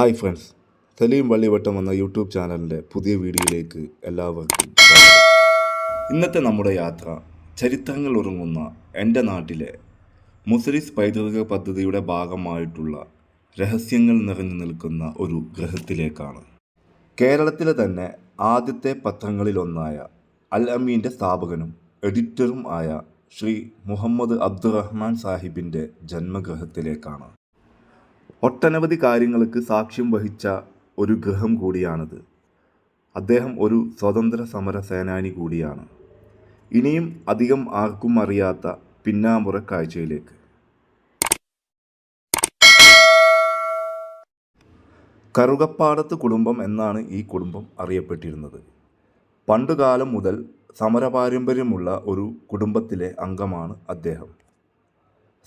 Hi friends. Saleem Vallivattam എന്ന YouTube ചാനലിന്റെ പുതിയ വീഡിയോയിലേക്ക് എല്ലാവർക്കും ഇന്നത്തെ നമ്മുടെ യാത്ര ചരിത്രങ്ങൾ ഉറങ്ങുന്ന എന്റെ നാട്ടിലെ മുസ്ലിസ് പൈതൃക പദ്ധതിയുടെ ഭാഗമായിട്ടുള്ള രഹസ്യങ്ങൾ നിറഞ്ഞു നിൽക്കുന്ന ഒരു ഗ്രഹത്തിലേക്കാണ്. കേരളത്തിലെ തന്നെ ആദ്യത്തെ പത്രങ്ങളിലൊന്നായ അൽ അമീന്റെ സ്ഥാപകനും എഡിറ്ററും ആയ ശ്രീ മുഹമ്മദ് അബ്ദുറഹ്മാൻ സാഹിബിന്റെ ജന്മഗൃഹത്തിലേക്കാണ് ഒട്ടനവധി കാര്യങ്ങൾക്ക് സാക്ഷ്യം വഹിച്ച ഒരു ഗൃഹം കൂടിയാണത്. അദ്ദേഹം ഒരു സ്വതന്ത്ര സമര സേനാനി കൂടിയാണ്. ഇനിയും അധികം ആർക്കും അറിയാത്ത പിന്നാമ്പുറ കാഴ്ചയിലേക്ക്. കറുകപ്പാടത്ത് കുടുംബം എന്നാണ് ഈ കുടുംബം അറിയപ്പെട്ടിരുന്നത്. പണ്ടുകാലം മുതൽ സമരപാരമ്പര്യമുള്ള ഒരു കുടുംബത്തിലെ അംഗമാണ് അദ്ദേഹം.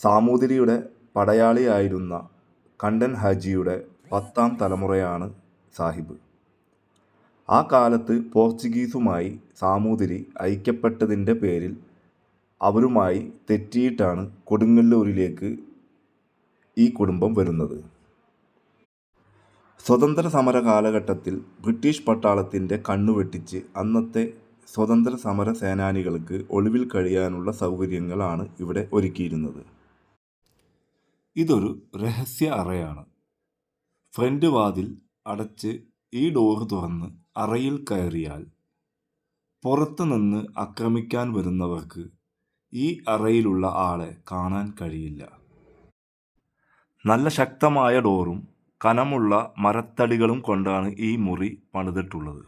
സാമൂതിരിയുടെ പടയാളിയായിരുന്ന കണ്ടൻ ഹാജിയുടെ പത്താം തലമുറയാണ് സാഹിബ്. ആ കാലത്ത് പോർച്ചുഗീസുമായി സാമൂതിരി ഐക്യപ്പെട്ടതിന്റെ പേരിൽ അവരുമായി തെറ്റിയിട്ടാണ് കൊടുങ്ങല്ലൂരിലേക്ക് ഈ കുടുംബം വരുന്നത്. സ്വതന്ത്ര സമര കാലഘട്ടത്തിൽ ബ്രിട്ടീഷ് പട്ടാളത്തിന്റെ കണ്ണുവെട്ടിച്ച് അന്നത്തെ സ്വതന്ത്ര സമര സേനാനികൾക്ക് ഒളിവിൽ കഴിയാനുള്ള സൗകര്യങ്ങളാണ് ഇവിടെ ഒരുക്കിയിരുന്നത്. ഇതൊരു രഹസ്യ അറയാണ്. ഫ്രണ്ട് വാതിൽ അടച്ച് ഈ ഡോറ് തുറന്ന് അറയിൽ കയറിയാൽ പുറത്തു നിന്ന് ആക്രമിക്കാൻ വരുന്നവർക്ക് ഈ അറയിലുള്ള ആളെ കാണാൻ കഴിയില്ല. നല്ല ശക്തമായ ഡോറും കനമുള്ള മരത്തടികളും കൊണ്ടാണ് ഈ മുറി പണിതിട്ടുള്ളത്.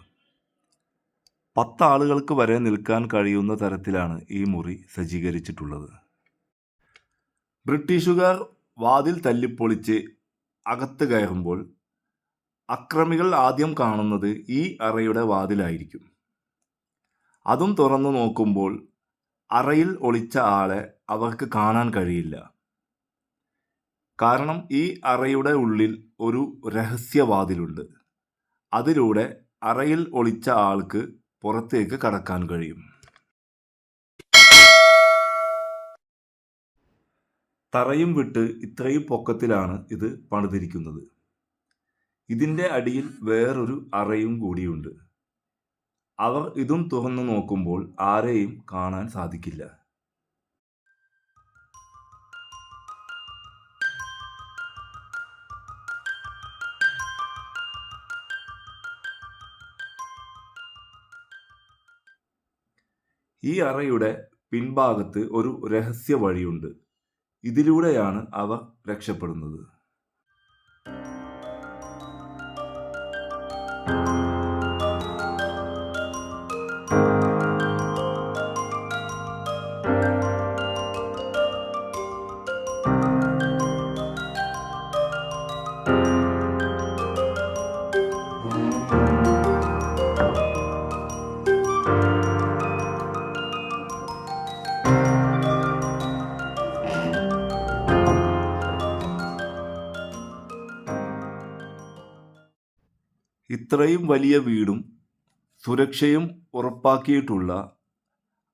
പത്താളുകൾക്ക് വരെ നിൽക്കാൻ കഴിയുന്ന തരത്തിലാണ് ഈ മുറി സജ്ജീകരിച്ചിട്ടുള്ളത്. ബ്രിട്ടീഷുകാർ വാതിൽ തല്ലിപ്പൊളിച്ച് അകത്ത് കയറുമ്പോൾ അക്രമികൾ ആദ്യം കാണുന്നത് ഈ അറയുടെ വാതിലായിരിക്കും. അതും തുറന്നു നോക്കുമ്പോൾ അറയിൽ ഒളിച്ച ആളെ അവർക്ക് കാണാൻ കഴിയില്ല. കാരണം ഈ അറയുടെ ഉള്ളിൽ ഒരു രഹസ്യവാതിലുണ്ട് അതിലൂടെ അറയിൽ ഒളിച്ച ആൾക്ക് പുറത്തേക്ക് കടക്കാൻ കഴിയും. തറയും വിട്ട് ഇത്രയും പൊക്കത്തിലാണ് ഇത് പണിതിരിക്കുന്നത്. ഇതിന്റെ അടിയിൽ വേറൊരു അറയും കൂടിയുണ്ട്. അവർ ഇതും തുറന്നു നോക്കുമ്പോൾ ആരെയും കാണാൻ സാധിക്കില്ല. ഈ അറയുടെ പിൻഭാഗത്ത് ഒരു രഹസ്യ വഴിയുണ്ട്. ഇതിലൂടെയാണ് അവർ രക്ഷപ്പെടുന്നത്. ഇത്രയും വലിയ വീടും സുരക്ഷയും ഉറപ്പാക്കിയിട്ടുള്ള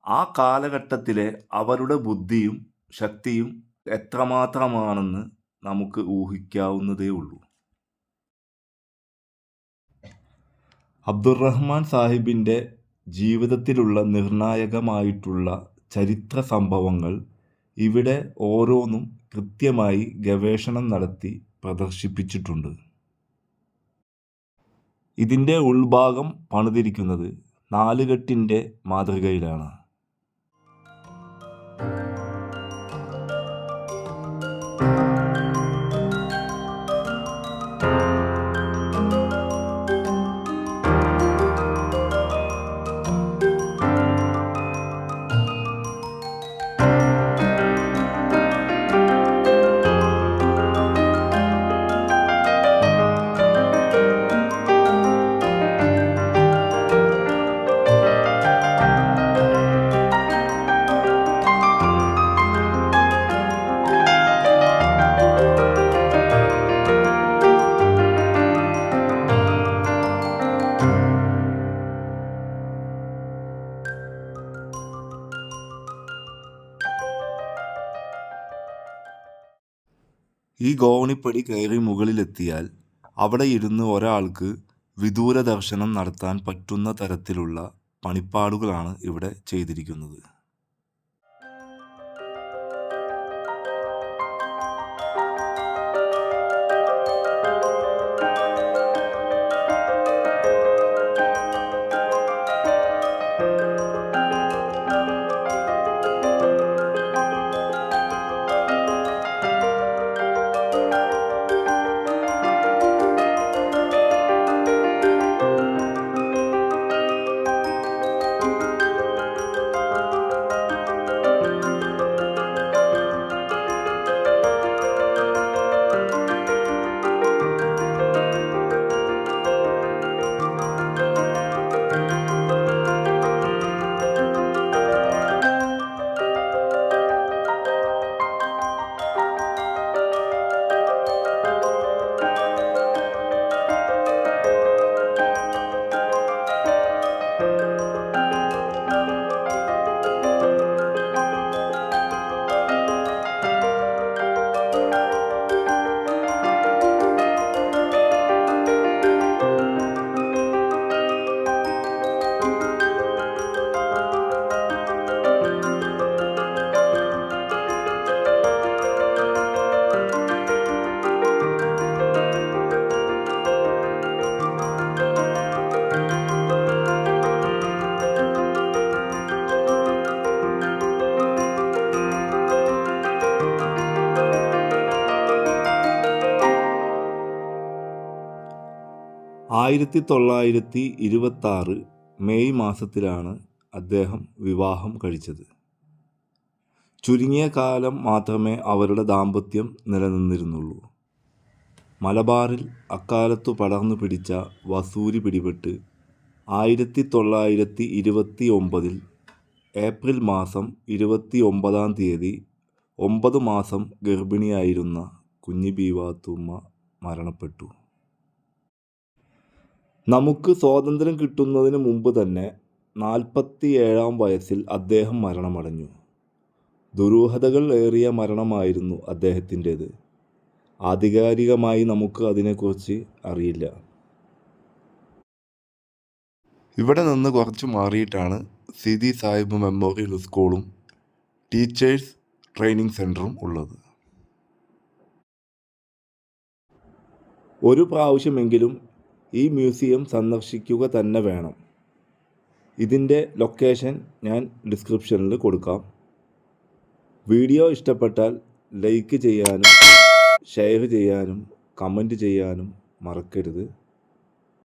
ആ കാലഘട്ടത്തിലെ അവരുടെ ബുദ്ധിയും ശക്തിയും എത്രമാത്രമാണെന്ന് നമുക്ക് ഊഹിക്കാവുന്നതേ ഉള്ളൂ. അബ്ദുറഹ്മാൻ സാഹിബിന്റെ ജീവിതത്തിലുള്ള നിർണായകമായിട്ടുള്ള ചരിത്ര സംഭവങ്ങൾ ഇവിടെ ഓരോന്നും കൃത്യമായി ഗവേഷണം നടത്തി പ്രദർശിപ്പിച്ചിട്ടുണ്ട്. ഇതിന്റെ ഉൾഭാഗം പണിതിരിക്കുന്നത് നാലുകെട്ടിന്റെ മാതൃകയിലാണ്. ഈ ഗോവണിപ്പടി കയറി മുകളിലെത്തിയാൽ അവിടെ ഇരുന്ന് ഒരാൾക്ക് വിദൂര ദർശനം നടത്താൻ പറ്റുന്ന തരത്തിലുള്ള പണിപ്പാടുകളാണ് ഇവിടെ ചെയ്തിരിക്കുന്നത്. ആയിരത്തി തൊള്ളായിരത്തി ഇരുപത്തി ആറ് മെയ് മാസത്തിലാണ് അദ്ദേഹം വിവാഹം കഴിച്ചത്. ചുരുങ്ങിയ കാലം മാത്രമേ അവരുടെ ദാമ്പത്യം നിലനിന്നിരുന്നുള്ളൂ. മലബാറിൽ അക്കാലത്തു പടർന്നു പിടിച്ച വസൂരി പിടിപെട്ട് ആയിരത്തി തൊള്ളായിരത്തി ഇരുപത്തി ഒമ്പതിൽ ഏപ്രിൽ മാസം ഇരുപത്തി ഒമ്പതാം തീയതി ഒമ്പത് മാസം ഗർഭിണിയായിരുന്ന കുഞ്ഞി ബീവാത്തുമ്മ മരണപ്പെട്ടു. നമുക്ക് സ്വാതന്ത്ര്യം കിട്ടുന്നതിന് മുമ്പ് തന്നെ നാൽപ്പത്തി ഏഴാം വയസ്സിൽ അദ്ദേഹം മരണമടഞ്ഞു. ദുരൂഹതകൾ ഏറിയ മരണമായിരുന്നു അദ്ദേഹത്തിന്റേത്. ആധികാരികമായി നമുക്ക് അതിനെക്കുറിച്ച് അറിയില്ല. ഇവിടെ നിന്ന് കുറച്ച് മാറിയിട്ടാണ് സിദി സാഹിബ് മെമ്മോറിയൽ സ്കൂളും ടീച്ചേഴ്സ് ട്രെയിനിങ് സെന്ററും ഉള്ളത്. ഒരു പ്രാവശ്യമെങ്കിലും ഈ മ്യൂസിയം സന്ദർശിക്കുക തന്നെ വേണം. ഇതിന്റെ ലൊക്കേഷൻ ഞാൻ ഡിസ്ക്രിപ്ഷനിൽ കൊടുക്കാം. വീഡിയോ ഇഷ്ടപ്പെട്ടാൽ ലൈക്ക് ചെയ്യാനും ഷെയർ ചെയ്യാനും കമന്റ് ചെയ്യാനും മറക്കരുത്.